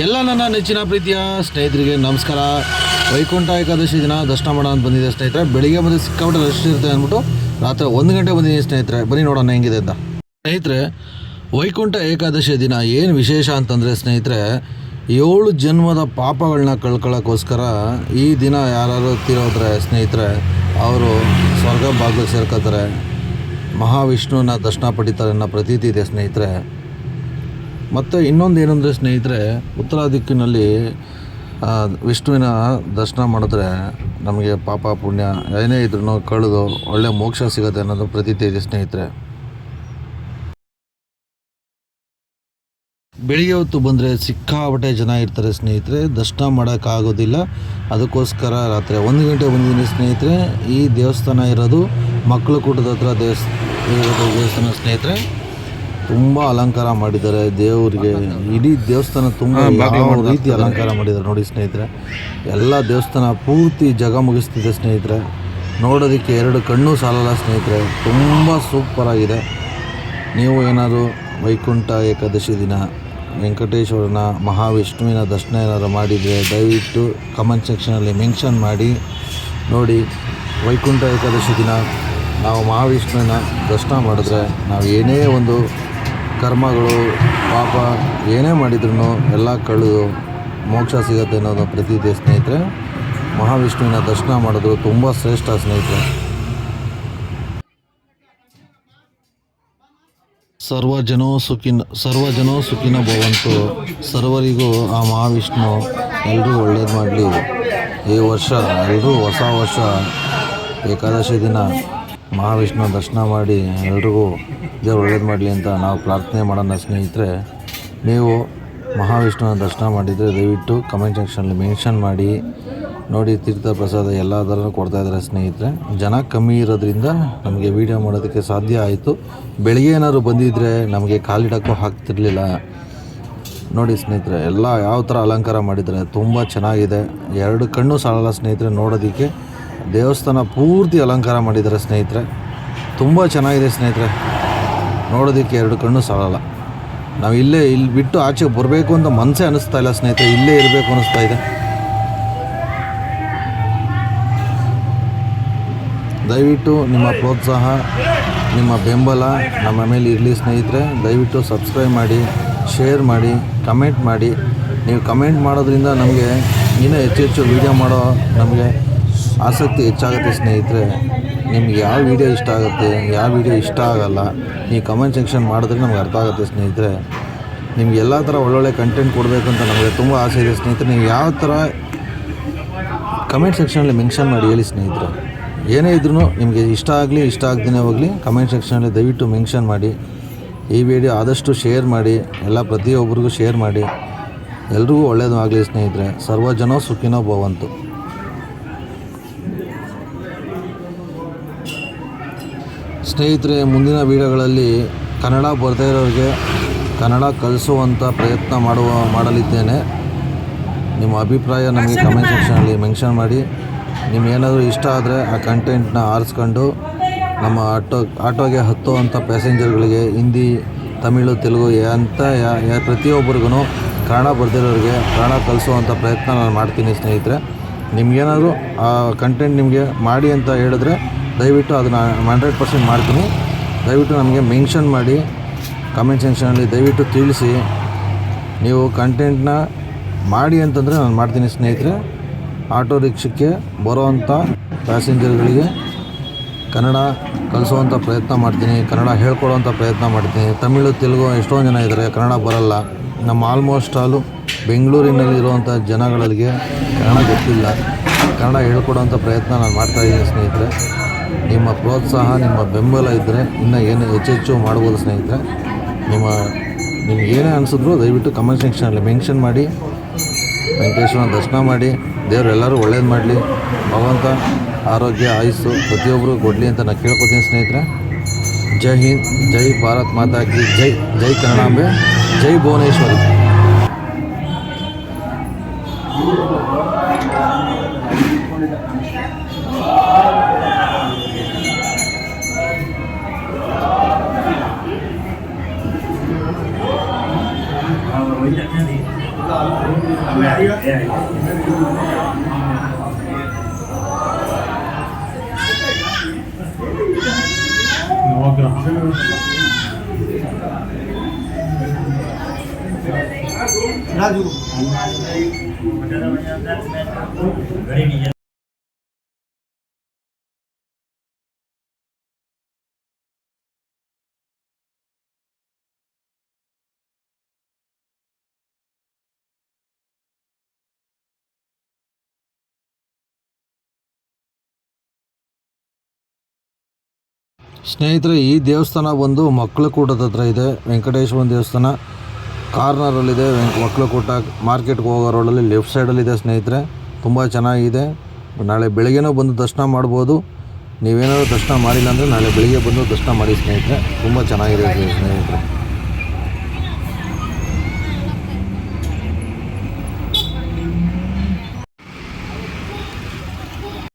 ಎಲ್ಲ ನನ್ನ ನೆಚ್ಚಿನ ಪ್ರೀತಿಯ ಸ್ನೇಹಿತರಿಗೆ ನಮಸ್ಕಾರ. ವೈಕುಂಠ ಏಕಾದಶಿ ದಿನ ದರ್ಶನ ಮಾಡೋಣ ಅಂತ ಬಂದಿದೆ ಸ್ನೇಹಿತರೆ. ಬೆಳಿಗ್ಗೆ ಬಂದು ಸಿಕ್ಕಾಪಟ್ಟೆ ರಶ್ ಇರುತ್ತೆ ಅಂದ್ಬಿಟ್ಟು ರಾತ್ರಿ ಒಂದು ಗಂಟೆ ಬಂದಿದ್ದೀನಿ ಸ್ನೇಹಿತರೆ. ಬನ್ನಿ ನೋಡೋಣ ಹೆಂಗಿದೆ ಅಂತ. ಸ್ನೇಹಿತರೆ, ವೈಕುಂಠ ಏಕಾದಶಿ ದಿನ ಏನು ವಿಶೇಷ ಅಂತಂದರೆ ಸ್ನೇಹಿತರೆ, ಏಳು ಜನ್ಮದ ಪಾಪಗಳನ್ನ ಕಳ್ಕೊಳ್ಳೋಕ್ಕೋಸ್ಕರ ಈ ದಿನ ಯಾರು ತೀರೋದ್ರೆ ಸ್ನೇಹಿತರೆ, ಅವರು ಸ್ವರ್ಗ ಬಾಗಿಲು ಸೇರ್ಕೋತಾರೆ ಮಹಾವಿಷ್ಣುವನ್ನ ದರ್ಶನ ಪಡಿತಾರೆ ಅನ್ನೋ ಪ್ರತೀತಿ ಇದೆ ಸ್ನೇಹಿತರೆ. ಮತ್ತು ಇನ್ನೊಂದು ಏನಂದರೆ ಸ್ನೇಹಿತರೆ, ಉತ್ತರ ದಿಕ್ಕಿನಲ್ಲಿ ವಿಷ್ಣುವಿನ ದರ್ಶನ ಮಾಡಿದ್ರೆ ನಮಗೆ ಪಾಪ ಪುಣ್ಯ. ಏನೇ ಇದ್ರೂ ಕಳೆದು ಒಳ್ಳೆ ಮೋಕ್ಷ ಸಿಗುತ್ತೆ ಅನ್ನೋದು ಪ್ರತೀತಿ ಇದೆ ಸ್ನೇಹಿತರೆ. ಬೆಳಿಗ್ಗೆ ಹೊತ್ತು ಬಂದರೆ ಸಿಕ್ಕಾಪಟ್ಟೆ ಜನ ಇರ್ತಾರೆ ಸ್ನೇಹಿತರೆ. ದರ್ಶನ ಮಾಡೋಕ್ಕಾಗೋದಿಲ್ಲ ಅದಕ್ಕೋಸ್ಕರ ರಾತ್ರಿ ಒಂದು ಗಂಟೆ ಬಂದಿದ್ದೀನಿ ಸ್ನೇಹಿತರೆ. ಈ ದೇವಸ್ಥಾನ ಇರೋದು ಮಕ್ಕಳು ಕೂಟದ ಹತ್ರ ದೇವಸ್ ದೇವಸ್ಥಾನ ಸ್ನೇಹಿತರೆ. ತುಂಬ ಅಲಂಕಾರ ಮಾಡಿದ್ದಾರೆ. ದೇವರಿಗೆ ಇಡೀ ದೇವಸ್ಥಾನ ತುಂಬ ಯಾವ ರೀತಿ ಅಲಂಕಾರ ಮಾಡಿದ್ದಾರೆ ನೋಡಿ ಸ್ನೇಹಿತರೆ. ಎಲ್ಲ ದೇವಸ್ಥಾನ ಪೂರ್ತಿ ಜಗ ಮುಗಿಸ್ತಿದೆ ಸ್ನೇಹಿತರೆ. ನೋಡೋದಕ್ಕೆ ಎರಡು ಕಣ್ಣು ಸಾಲಲ್ಲ ಸ್ನೇಹಿತರೆ. ತುಂಬ ಸೂಪರಾಗಿದೆ ನೀವು ಏನಾದರೂ ವೈಕುಂಠ ಏಕಾದಶಿ ದಿನ ವೆಂಕಟೇಶ್ವರನ ಮಹಾವಿಷ್ಣುವಿನ ದರ್ಶನ ಏನಾದರೂ ಮಾಡಿದರೆ ದಯವಿಟ್ಟು ಕಮೆಂಟ್ ಸೆಕ್ಷನಲ್ಲಿ ಮೆನ್ಷನ್ ಮಾಡಿ. ನೋಡಿ ವೈಕುಂಠ ಏಕಾದಶಿ ದಿನ ನಾವು ಮಹಾವಿಷ್ಣುವಿನ ದರ್ಶನ ಮಾಡಿದ್ರೆ ನಾವು ಏನೇ ಒಂದು ಕರ್ಮಗಳು, ಪಾಪ ಏನೇ ಮಾಡಿದ್ರು ಎಲ್ಲ ಕಳೆದು ಮೋಕ್ಷ ಸಿಗುತ್ತೆ ಅನ್ನೋದು ಪ್ರತೀತಿ ಸ್ನೇಹಿತರೆ. ಮಹಾವಿಷ್ಣುವಿನ ದರ್ಶನ ಮಾಡಿದ್ರು ತುಂಬ ಶ್ರೇಷ್ಠ ಸ್ನೇಹಿತರೆ. ಸರ್ವಜನೋ ಸುಖಿನ ಸರ್ವಜನೋ ಸುಖಿನ ಭವಂತು. ಸರ್ವರಿಗೂ ಆ ಮಹಾವಿಷ್ಣು ಎಲ್ಲರೂ ಒಳ್ಳೇದು ಮಾಡಲಿ. ಈ ವರ್ಷ ಎಲ್ಲರೂ ಹೊಸ ವರ್ಷ ಏಕಾದಶಿ ದಿನ ಮಹಾವಿಷ್ಣು ದರ್ಶನ ಮಾಡಿ ಎಲ್ರಿಗೂ ದೇವ್ರು ಒಳ್ಳೇದು ಮಾಡಲಿ ಅಂತ ನಾವು ಪ್ರಾರ್ಥನೆ ಮಾಡೋಣ ಸ್ನೇಹಿತರೆ, ನೀವು ಮಹಾವಿಷ್ಣುವಿನ ದರ್ಶನ ಮಾಡಿದರೆ ದಯವಿಟ್ಟು ಕಮೆಂಟ್ ಸೆಕ್ಷನಲ್ಲಿ ಮೆನ್ಷನ್ ಮಾಡಿ, ನೋಡಿ ತೀರ್ಥ ಪ್ರಸಾದ ಎಲ್ಲ ಕೊಡ್ತಾ ಇದ್ದಾರೆ ಸ್ನೇಹಿತರೆ. ಜನ ಕಮ್ಮಿ ಇರೋದ್ರಿಂದ ನಮಗೆ ವೀಡಿಯೋ ಮಾಡೋದಕ್ಕೆ ಸಾಧ್ಯ ಆಯಿತು. ಬೆಳಿಗ್ಗೆ ಏನಾದ್ರು ಬಂದಿದ್ದರೆ ನಮಗೆ ಕಾಲಿಡಕ್ಕೂ ಹಾಕ್ತಿರ್ಲಿಲ್ಲ ನೋಡಿ ಸ್ನೇಹಿತರೆ, ಎಲ್ಲ ಯಾವ ಥರ ಅಲಂಕಾರ ಮಾಡಿದ್ದಾರೆ ತುಂಬ ಚೆನ್ನಾಗಿದೆ. ಎರಡು ಕಣ್ಣು ಸಾಲಲ್ಲ ಸ್ನೇಹಿತರೆ ನೋಡೋದಕ್ಕೆ. ದೇವಸ್ಥಾನ ಪೂರ್ತಿ ಅಲಂಕಾರ ಮಾಡಿದ್ದಾರೆ ಸ್ನೇಹಿತರೆ. ತುಂಬ ಚೆನ್ನಾಗಿದೆ ಸ್ನೇಹಿತರೆ. ನೋಡೋದಕ್ಕೆ ಎರಡು ಕಣ್ಣು ಸಾಲಲ್ಲ. ನಾವು ಇಲ್ಲೇ ಇಲ್ಲಿ ಬಿಟ್ಟು ಆಚೆ ಬರಬೇಕು ಅಂತ ಮನಸ್ಸೇ ಅನ್ನಿಸ್ತಾ ಇಲ್ಲ ಸ್ನೇಹಿತರೆ. ಇಲ್ಲೇ ಇರಬೇಕು ಅನ್ನಿಸ್ತಾ ಇದೆ. ದಯವಿಟ್ಟು ನಿಮ್ಮ ಪ್ರೋತ್ಸಾಹ, ನಿಮ್ಮ ಬೆಂಬಲ ನಮ್ಮ ಮೇಲೆ ಇರಲಿ ಸ್ನೇಹಿತರೆ. ದಯವಿಟ್ಟು ಸಬ್ಸ್ಕ್ರೈಬ್ ಮಾಡಿ, ಶೇರ್ ಮಾಡಿ, ಕಮೆಂಟ್ ಮಾಡಿ. ನೀವು ಕಮೆಂಟ್ ಮಾಡೋದ್ರಿಂದ ನಮಗೆ ಇನ್ನೂ ಹೆಚ್ಚು ಹೆಚ್ಚು ವೀಡಿಯೋ ಮಾಡೋ ನಮಗೆ ಆಸಕ್ತಿ ಹೆಚ್ಚಾಗುತ್ತೆ ಸ್ನೇಹಿತರೆ. ನಿಮ್ಗೆ ಯಾವ ವಿಡಿಯೋ ಇಷ್ಟ ಆಗುತ್ತೆ, ಯಾವ ವಿಡಿಯೋ ಇಷ್ಟ ಆಗಲ್ಲ ನೀವು ಕಮೆಂಟ್ ಸೆಕ್ಷನ್ ಮಾಡಿದ್ರೆ ನಮ್ಗೆ ಅರ್ಥ ಆಗುತ್ತೆ ಸ್ನೇಹಿತರೆ. ನಿಮ್ಗೆ ಎಲ್ಲ ಥರ ಒಳ್ಳೊಳ್ಳೆ ಕಂಟೆಂಟ್ ಕೊಡಬೇಕು ಅಂತ ನಮಗೆ ತುಂಬ ಆಸೆ ಇದೆ ಸ್ನೇಹಿತರೆ. ನೀವು ಯಾವ ಥರ ಕಮೆಂಟ್ ಸೆಕ್ಷನಲ್ಲಿ ಮೆನ್ಷನ್ ಮಾಡಿ ಹೇಳಿ ಸ್ನೇಹಿತರೆ. ಏನೇ ಇದ್ರೂ ನಿಮಗೆ ಇಷ್ಟ ಆಗಲಿ, ಇಷ್ಟ ಆಗ್ದೇ ಹೋಗಲಿ ಕಮೆಂಟ್ ಸೆಕ್ಷನಲ್ಲಿ ದಯವಿಟ್ಟು ಮೆನ್ಷನ್ ಮಾಡಿ, ಈ ವಿಡಿಯೋ ಆದಷ್ಟು ಶೇರ್ ಮಾಡಿ, ಎಲ್ಲ ಪ್ರತಿಯೊಬ್ಬರಿಗೂ ಶೇರ್ ಮಾಡಿ. ಎಲ್ರಿಗೂ ಒಳ್ಳೆಯದು ಆಗಲಿ ಸ್ನೇಹಿತರೆ. ಸರ್ವಜನೋ ಸುಖಿನೋ ಭವಂತು. ಸ್ನೇಹಿತರೆ ಮುಂದಿನ ವೀಡಿಯೋಗಳಲ್ಲಿ ಕನ್ನಡ ಬರದೇ ಇರೋರಿಗೆ ಕನ್ನಡ ಕಲಿಸುವಂಥ ಪ್ರಯತ್ನ ಮಾಡುವ ಮಾಡಲಿದ್ದೇನೆ. ನಿಮ್ಮ ಅಭಿಪ್ರಾಯ ನಮಗೆ ಕಮೆಂಟ್ ಸೆಕ್ಷನಲ್ಲಿ ಮೆನ್ಷನ್ ಮಾಡಿ. ನಿಮ್ಗೇನಾದರೂ ಇಷ್ಟ ಆದರೆ ಆ ಕಂಟೆಂಟ್ನ ಆರಿಸ್ಕೊಂಡು ನಮ್ಮ ಆಟೋ ಆಟೋಗೆ ಹತ್ತುವಂಥ ಪ್ಯಾಸೆಂಜರ್ಗಳಿಗೆ ಹಿಂದಿ ತಮಿಳು ತೆಲುಗು ಅಂತ ಯಾ ಯಾ- ಪ್ರತಿಯೊಬ್ಬರಿಗೂ ಕನ್ನಡ ಬರ್ದಿರೋರಿಗೆ ಕನ್ನಡ ಕಲಿಸುವಂಥ ಪ್ರಯತ್ನ ನಾನು ಮಾಡ್ತೀನಿ ಸ್ನೇಹಿತರೆ. ನಿಮಗೇನಾದರೂ ಆ ಕಂಟೆಂಟ್ ನಿಮಗೆ ಮಾಡಿ ಅಂತ ಹೇಳಿದ್ರೆ ದಯವಿಟ್ಟು ಅದನ್ನು ಹಂಡ್ರೆಡ್ ಪರ್ಸೆಂಟ್ ಮಾಡ್ತೀನಿ. ದಯವಿಟ್ಟು ನಮಗೆ ಮೆನ್ಷನ್ ಮಾಡಿ ಕಮೆಂಟ್ ಸೆಕ್ಷನಲ್ಲಿ ದಯವಿಟ್ಟು ತಿಳಿಸಿ. ನೀವು ಕಂಟೆಂಟ್ನ ಮಾಡಿ ಅಂತಂದರೆ ನಾನು ಮಾಡ್ತೀನಿ ಸ್ನೇಹಿತರೆ. ಆಟೋ ರಿಕ್ಷಕ್ಕೆ ಬರೋವಂಥ ಪ್ಯಾಸೆಂಜರ್ಗಳಿಗೆ ಕನ್ನಡ ಕಲಿಸುವಂಥ ಪ್ರಯತ್ನ ಮಾಡ್ತೀನಿ, ಕನ್ನಡ ಹೇಳ್ಕೊಡೋವಂಥ ಪ್ರಯತ್ನ ಮಾಡ್ತೀನಿ. ತಮಿಳು, ತೆಲುಗು ಎಷ್ಟೊಂದು ಜನ ಇದ್ದಾರೆ ಕನ್ನಡ ಬರಲ್ಲ. ನಮ್ಮ ಆಲ್ಮೋಸ್ಟ್ ಆಲು ಬೆಂಗಳೂರಿನಲ್ಲಿರುವಂಥ ಜನಗಳಿಗೆ ಕನ್ನಡ ಗೊತ್ತಿಲ್ಲ. ಕನ್ನಡ ಹೇಳ್ಕೊಡೋವಂಥ ಪ್ರಯತ್ನ ನಾನು ಮಾಡ್ತಾಯಿದ್ದೀನಿ ಸ್ನೇಹಿತರೆ. ನಿಮ್ಮ ಪ್ರೋತ್ಸಾಹ, ನಿಮ್ಮ ಬೆಂಬಲ ಇದ್ದರೆ ಇನ್ನೂ ಏನು ಹೆಚ್ಚೆಚ್ಚು ಮಾಡ್ಬೋದು ಸ್ನೇಹಿತರೆ, ನಿಮ್ಮ, ನಿಮ್ಗೆ ಏನೇ ಅನಿಸಿದ್ರು ದಯವಿಟ್ಟು ಕಮೆಂಟ್ ಸೆಕ್ಷನಲ್ಲಿ ಮೆನ್ಷನ್ ಮಾಡಿ, ವೆಂಕಟೇಶ್ವರನ ದರ್ಶನ ಮಾಡಿ ದೇವರೆಲ್ಲರೂ ಒಳ್ಳೇದು ಮಾಡಲಿ, ಭಗವಂತ ಆರೋಗ್ಯ, ಆಯುಸ್ಸು ಪ್ರತಿಯೊಬ್ಬರು ಕೊಡಲಿ ಅಂತ ನಾನು ಕೇಳ್ಕೊತೀನಿ ಸ್ನೇಹಿತರೆ. ಜೈ ಹಿಂದ್, ಜೈ ಭಾರತ್ ಮಾತಾ ಕಿ ಜೈ ಜೈ ಕನ್ನಡಾಂಬೆ ಜೈ Bhuvaneshwari. banyak nih ya, ya. Ada ಸ್ನೇಹಿತರೆ, ಈ ದೇವಸ್ಥಾನ ಬಂದು ಮಕ್ಕಳಕೂಟದ ಹತ್ರ ಇದೆ. ವೆಂಕಟೇಶ್ವರ ದೇವಸ್ಥಾನ. ಕಾರ್ನರಲ್ಲಿದೆ. ಮಕ್ಕಳ ಮಕ್ಕಳಕೂಟ ಮಾರ್ಕೆಟ್ಗೆ ಹೋಗೋ ರೋಡಲ್ಲಿ ಲೆಫ್ಟ್ ಸೈಡಲ್ಲಿದೆ ಸ್ನೇಹಿತರೆ. ತುಂಬ ಚೆನ್ನಾಗಿದೆ. ನಾಳೆ ಬೆಳಗ್ಗೆನೂ ಬಂದು ದರ್ಶನ ಮಾಡ್ಬೋದು. ನೀವೇನಾದರೂ ದರ್ಶನ ಮಾಡಿಲ್ಲ ಅಂದರೆ ನಾಳೆ ಬೆಳಿಗ್ಗೆ ಬಂದು ದರ್ಶನ ಮಾಡಿ ಸ್ನೇಹಿತರೆ. ತುಂಬ ಚೆನ್ನಾಗಿದೆ ಸ್ನೇಹಿತರೆ.